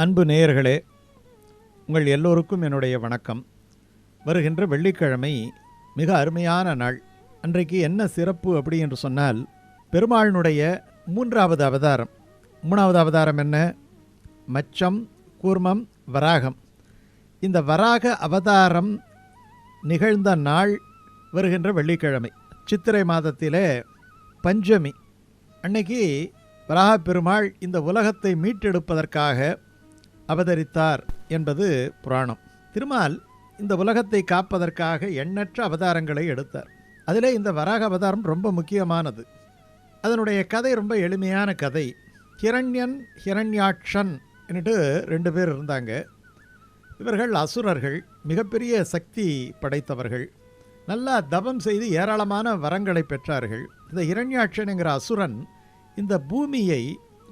அன்பு நேயர்களே உங்கள் எல்லோருக்கும் என்னுடைய வணக்கம். வருகின்ற வெள்ளிக்கிழமை மிக அருமையான நாள். அன்றைக்கு என்ன சிறப்பு அப்படி என்று சொன்னால் பெருமாளினுடைய மூன்றாவது அவதாரம். மூணாவது அவதாரம் என்ன? மச்சம் கூர்மம் வராகம். இந்த வராக அவதாரம் நிகழ்ந்த நாள் வருகின்ற வெள்ளிக்கிழமை. சித்திரை மாதத்திலே பஞ்சமி. அன்னைக்கு வராக பெருமாள் இந்த உலகத்தை மீட்டெடுப்பதற்காக அவதரித்தார் என்பது புராணம். திருமால் இந்த உலகத்தை காப்பதற்காக எண்ணற்ற அவதாரங்களை எடுத்தார். அதிலே இந்த வராக அவதாரம் ரொம்ப முக்கியமானது. அதனுடைய கதை ரொம்ப எளிமையான கதை. ஹிரண்யன் ஹிரண்யாட்சன் என்னட்டு ரெண்டு பேர் இருந்தாங்க. இவர்கள் அசுரர்கள் மிகப்பெரிய சக்தி படைத்தவர்கள். நல்லா தபம் செய்து ஏராளமான வரங்களை பெற்றார்கள். இந்த இரண்யாட்சன் என்கிற அசுரன் இந்த பூமியை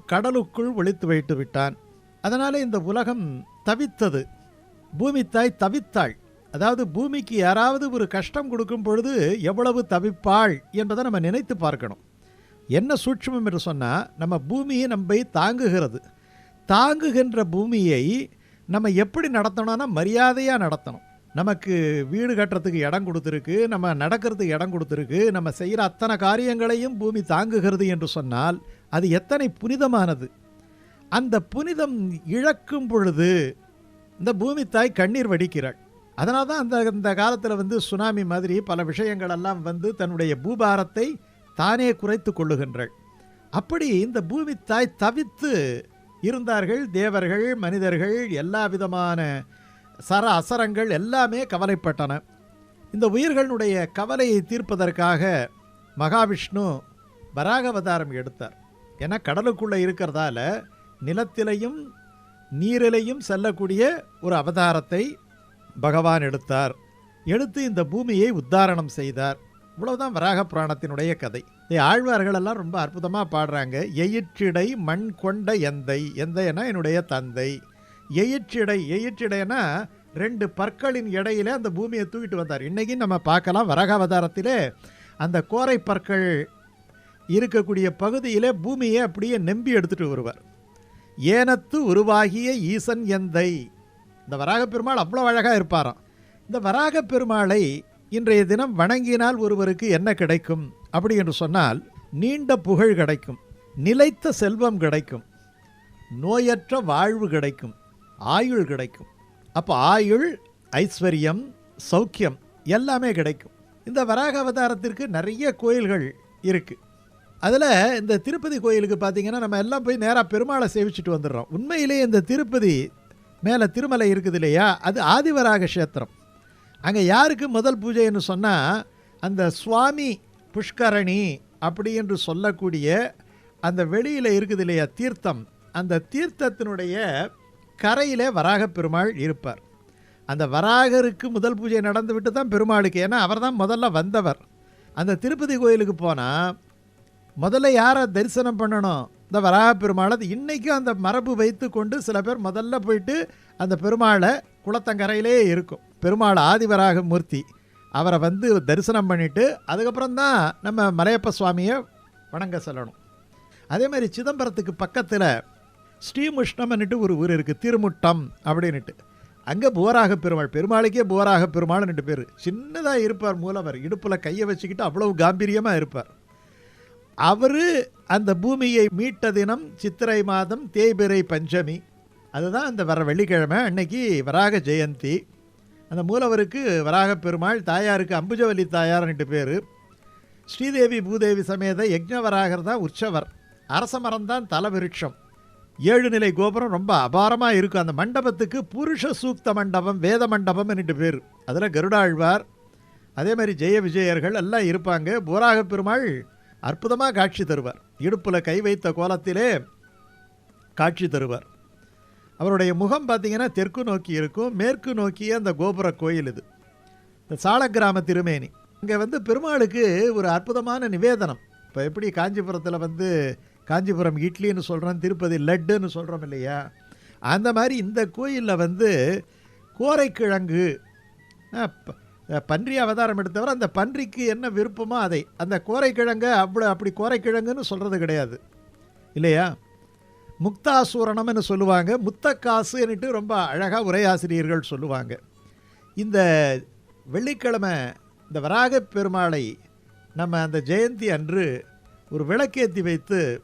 கடலுக்குள் ஒழித்து வைத்து விட்டான். அதனால் இந்த உலகம் தவித்தது. பூமி தாய் தவித்தாள். அதாவது பூமிக்கு யாராவது ஒரு கஷ்டம் கொடுக்கும் பொழுது எவ்வளவு தவிப்பாள் என்பதை நம்ம நினைத்து பார்க்கணும். என்ன சூட்சுமம் என்று சொன்னால் நம்ம பூமியை நம்மை தாங்குகிறது. தாங்குகின்ற பூமியை நம்ம எப்படி நடத்தணும்னா மரியாதையாக நடத்தணும். நமக்கு வீடு கட்டுறதுக்கு இடம் கொடுத்துருக்கு நம்ம நடக்கிறதுக்கு இடம் கொடுத்துருக்கு நம்ம செய்கிற அத்தனை காரியங்களையும் பூமி தாங்குகிறது என்று சொன்னால் அது எத்தனை புனிதமானது. அந்த புனிதம் இழக்கும் பொழுது இந்த பூமி தாய் கண்ணீர் வடிக்கிறாள். அதனால தான் அந்த அந்த காலத்தில் வந்து சுனாமி மாதிரி பல விஷயங்கள் எல்லாம் வந்து தன்னுடைய பூபாரத்தை தானே குறைத்து கொள்ளுகின்றாள். அப்படி இந்த பூமி தாய் தவித்து இருந்தார்கள். தேவர்கள் மனிதர்கள் எல்லா விதமான சர அசரங்கள் எல்லாமே கவலைப்பட்டன. இந்த உயிர்களுடைய கவலையை தீர்ப்பதற்காக மகாவிஷ்ணு வராகவதாரம் எடுத்தார். ஏன்னா கடலுக்குள்ளே இருக்கிறதால நிலத்திலையும் நீரிலையும் செல்லக்கூடிய ஒரு அவதாரத்தை பகவான் எடுத்தார். எடுத்து இந்த பூமியை உத்தாரணம் செய்தார். இவ்வளவுதான் வராக புராணத்தினுடைய கதை. இந்த ஆழ்வார்கள் எல்லாம் ரொம்ப அற்புதமாக பாடுறாங்க. எயிற்றிடை மண் கொண்ட எந்தை. எந்தைனா என்னுடைய தந்தை. எயிற்றிடை எயிற்றிடைனா ரெண்டு பற்களின் இடையிலே அந்த பூமியை தூக்கிட்டு வந்தார். இன்றைக்கும் நம்ம பார்க்கலாம் வராக அவதாரத்திலே அந்த கோரை பற்கள் இருக்கக்கூடிய பகுதியிலே பூமியை அப்படியே நம்பி எடுத்துகிட்டு வருவார். ஏனத்து உருவாகிய ஈசன் எந்தை. இந்த வராக பெருமாள் அவ்வளோ அழகாக இருப்பாராம். இந்த வராக பெருமாளை இன்றைய தினம் வணங்கினால் ஒருவருக்கு என்ன கிடைக்கும்? அப்படி என்று சொன்னால் நீண்ட புகழ் கிடைக்கும் நிலைத்த செல்வம் கிடைக்கும் நோயற்ற வாழ்வு கிடைக்கும் ஆயுள் கிடைக்கும். அப்போ ஆயுள் ஐஸ்வர்யம் சௌக்கியம் எல்லாமே கிடைக்கும். இந்த வராக அவதாரத்திற்கு நிறைய கோயில்கள் இருக்குது அதில் இந்த திருப்பதி கோயிலுக்கு பார்த்தீங்கன்னா நம்ம எல்லாம் போய் நேராக பெருமாளை சேவிச்சுட்டு வந்துடுறோம். உண்மையிலேயே இந்த திருப்பதி மேலே திருமலை இருக்குது இல்லையா? அது ஆதிவராக கஷேத்திரம். அங்கே யாருக்கு முதல் பூஜைன்னு சொன்னால் அந்த சுவாமி புஷ்கரணி அப்படி என்று சொல்லக்கூடிய அந்த வெளியில் இருக்குது இல்லையா தீர்த்தம் அந்த தீர்த்தத்தினுடைய கரையிலே வராக பெருமாள் இருப்பார். அந்த வராகருக்கு முதல் பூஜை நடந்து விட்டு தான் பெருமாளுக்கு ஏன்னா அவர் தான் முதல்ல வந்தவர். அந்த திருப்பதி கோயிலுக்கு போனால் முதல்ல யாரை தரிசனம் பண்ணணும்? இந்த வராக பெருமாளை இன்றைக்கும் அந்த மரபு வைத்து கொண்டு சில பேர் முதல்ல போயிட்டு அந்த பெருமாளை குளத்தங்கரையிலே இருக்கும். பெருமாள் ஆதிவராக மூர்த்தி. அவரை வந்து தரிசனம் பண்ணிவிட்டு அதுக்கப்புறம் தான் நம்ம மலையப்ப சுவாமியை வணங்க செல்லணும். அதே மாதிரி சிதம்பரத்துக்கு பக்கத்தில் ஸ்ரீமுஷ்ணம்னுட்டு ஒரு ஊர் இருக்குது திருமுட்டம் அப்படின்னுட்டு. அங்கே புவராக பெருமாள் பெருமாளுக்கே புவராக பெருமாள்னுட்டு பேர். சின்னதாக இருப்பார் மூலவர் இடுப்பில் கையை வச்சுக்கிட்டு அவ்வளவு காம்பீரியமாக இருப்பார். அவர் அந்த பூமியை மீட்ட தினம் சித்திரை மாதம் தேய்பிரை பஞ்சமி. அதுதான் அந்த வர வெள்ளிக்கிழமை அன்னைக்கு வராக ஜெயந்தி. அந்த மூலவருக்கு வராக பெருமாள் தாயாருக்கு அம்புஜவல்லி தாயார்னுட்டு பேர். ஸ்ரீதேவி பூதேவி சமேத யக்ஞவராகர் தான் உற்சவர். அரச மரம் தான் தலவிருட்சம். ஏழு நிலை கோபுரம் ரொம்ப அபாரமாக இருக்கும். அந்த மண்டபத்துக்கு புருஷ சூக்த மண்டபம் வேத மண்டபம்னுட்டு பேர். அதில் கருடாழ்வார் அதே மாதிரி ஜெய விஜயர்கள் எல்லாம் இருப்பாங்க. பூராக பெருமாள் அற்புதமாக காட்சி தருவார். இடுப்பில் கை வைத்த கோலத்திலே காட்சி தருவார். அவருடைய முகம் பார்த்திங்கன்னா தெற்கு நோக்கி இருக்கும் மேற்கு நோக்கிய அந்த கோபுர கோயில் இது. இந்த சாலக்கிராம திருமேனி. இங்கே வந்து பெருமாளுக்கு ஒரு அற்புதமான நிவேதனம். இப்போ எப்படி காஞ்சிபுரத்தில் வந்து காஞ்சிபுரம் இட்லின்னு சொல்கிறோம் திருப்பதி லட்டுன்னு சொல்கிறோம் இல்லையா? அந்த மாதிரி இந்த கோயிலில் வந்து கோரைக்கிழங்கு பன்றி அவதாரம் எடுத்தவர் அந்த பன்றிக்கு என்ன விருப்பமோ அதை. அந்த கோரைக்கிழங்கு அவ்வளோ அப்படி கோரைக்கிழங்குன்னு சொல்கிறது கிடையாது. இல்லையா? முக்தாசூரணம்னு சொல்லுவாங்க. முத்தக்காசுன்னுட்டு ரொம்ப அழகாக உரையாசிரியர்கள் சொல்லுவாங்க. இந்த வெள்ளிக்கிழமை இந்த வராக பெருமாளை நம்ம அந்த ஜெயந்தி அன்று ஒரு விளக்கேற்றி வைத்து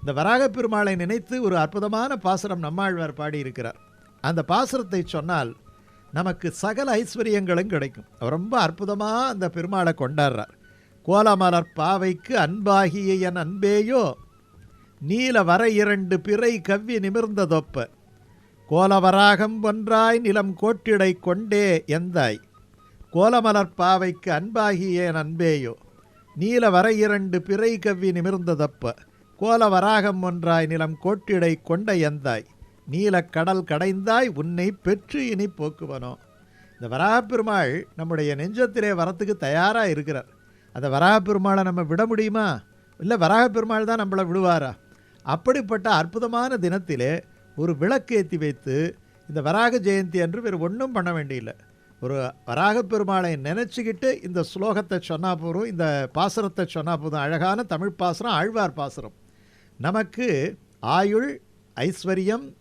இந்த வராக பெருமாளை நினைத்து ஒரு அற்புதமான பாசுரம் நம்மாழ்வார் பாடியிருக்கிறார். அந்த பாசுரத்தை சொன்னால் நமக்கு சகல ஐஸ்வர்யங்களும் கிடைக்கும். அவர் ரொம்ப அற்புதமாக அந்த பெருமாளை கொண்டாடுறார். கோலமலர் பாவைக்கு அன்பாகிய என் அன்பேயோ நீல வர இரண்டு பிறை கவ்வி நிமிர்ந்ததொப்ப. கோலவராகம் ஒன்றாய் நிலம் கோட்டிடை கொண்டே எந்தாய். கோலமலர் பாவைக்கு அன்பாகிய என் அன்பேயோ நீல வர இரண்டு பிறை கவ்வி நிமிர்ந்ததப்ப. கோலவராகம் ஒன்றாய் நிலம் கோட்டிடை கொண்ட எந்தாய். நீலக் கடல் கடைந்தாய் உன்னை பெற்று இனி போக்குவனோ. இந்த வராகப்பெருமாள் நம்முடைய நெஞ்சத்திலே வரத்துக்கு தயாராக இருக்கிறார். அந்த வராகப்பெருமாளை நம்ம விட முடியுமா? இல்லை வராகப்பெருமாள் தான் நம்மளை விடுவாரா? அப்படிப்பட்ட அற்புதமான தினத்திலே ஒரு விளக்கேற்றி வைத்து இந்த வராக ஜெயந்தி அன்று வேறு ஒன்றும் பண்ண வேண்டியில்லை. ஒரு வராகப் பெருமாளை நினச்சிக்கிட்டு இந்த ஸ்லோகத்தை சொன்னால் போதும் இந்த பாசுரத்தை சொன்னால் போதும் அழகான தமிழ் பாசுரம் ஆழ்வார் பாசுரம். நமக்கு ஆயுள் ஐஸ்வர்யம்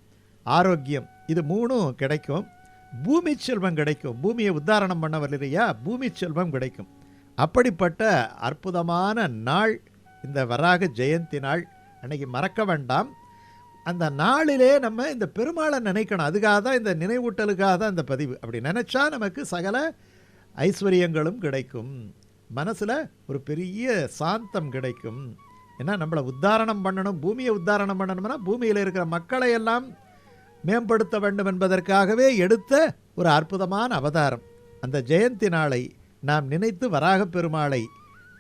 ஆரோக்கியம். இது மூணும் கிடைக்கும். பூமி செல்வம் கிடைக்கும். பூமியை உத்தாரணம் பண்ணவர் இல்லையா? பூமி செல்வம் கிடைக்கும். அப்படிப்பட்ட அற்புதமான நாள் இந்த வராக ஜெயந்தி நாள் அன்னைக்கு மறக்க வேண்டாம். அந்த நாளிலே நம்ம இந்த பெருமாளை நினைக்கணும். அதுக்காக தான் இந்த நினைவூட்டலுக்காக தான் இந்த பதிவு. அப்படி நினச்சா நமக்கு சகல ஐஸ்வர்யங்களும் கிடைக்கும். மனசில் ஒரு பெரிய சாந்தம் கிடைக்கும். ஏன்னா நம்மளை உத்தாரணம் பண்ணணும். பூமியை உத்தாரணம் பண்ணணும்னா பூமியில் இருக்கிற மக்களை எல்லாம் மேம்படுத்த வேண்டும் என்பதற்காகவே எடுத்த ஒரு அற்புதமான அவதாரம். அந்த ஜெயந்தி நாளை நாம் நினைத்து வராகப் பெருமாளை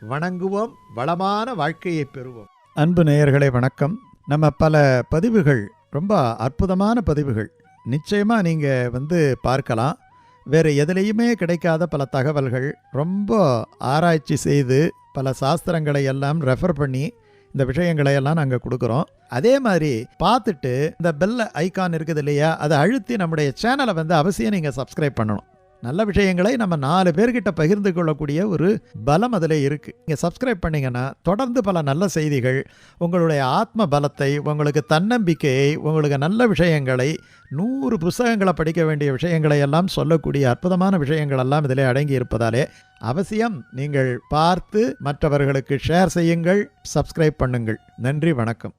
வணங்குவோம் வளமான வாழ்க்கையை பெறுவோம். அன்பு நேயர்களே வணக்கம். நம்ம பல பதிவுகள் ரொம்ப அற்புதமான பதிவுகள். நிச்சயமாக நீங்கள் வந்து பார்க்கலாம். வேறு எதுலேயுமே கிடைக்காத பல தகவல்கள். ரொம்ப ஆராய்ச்சி செய்து பல சாஸ்திரங்களை எல்லாம் ரெஃபர் பண்ணி இந்த விஷயங்களை எல்லாம் நாங்கள் கொடுக்குறோம். அதே மாதிரி பார்த்துட்டு இந்த பெல் ஐக்கான் இருக்குது இல்லையா அதை அழுத்தி நம்முடைய சேனலை வந்து அவசியம் நீங்கள் சப்ஸ்கிரைப் பண்ணணும். நல்ல விஷயங்களை நம்ம நாலு பேர்கிட்ட பகிர்ந்து கொள்ளக்கூடிய ஒரு பலம் அதில் இருக்குது நீங்கள் சப்ஸ்கிரைப் பண்ணீங்கன்னா தொடர்ந்து பல நல்ல செய்திகள் உங்களுடைய ஆத்ம பலத்தை உங்களுக்கு தன்னம்பிக்கையை உங்களுக்கு நல்ல விஷயங்களை நூறு புஸ்தகங்களை படிக்க வேண்டிய விஷயங்களை எல்லாம் சொல்லக்கூடிய அற்புதமான விஷயங்கள் எல்லாம் இதில் அடங்கி இருப்பதாலே அவசியம் நீங்கள் பார்த்து மற்றவர்களுக்கு ஷேர் செய்யுங்கள் சப்ஸ்கிரைப் பண்ணுங்கள். நன்றி வணக்கம்.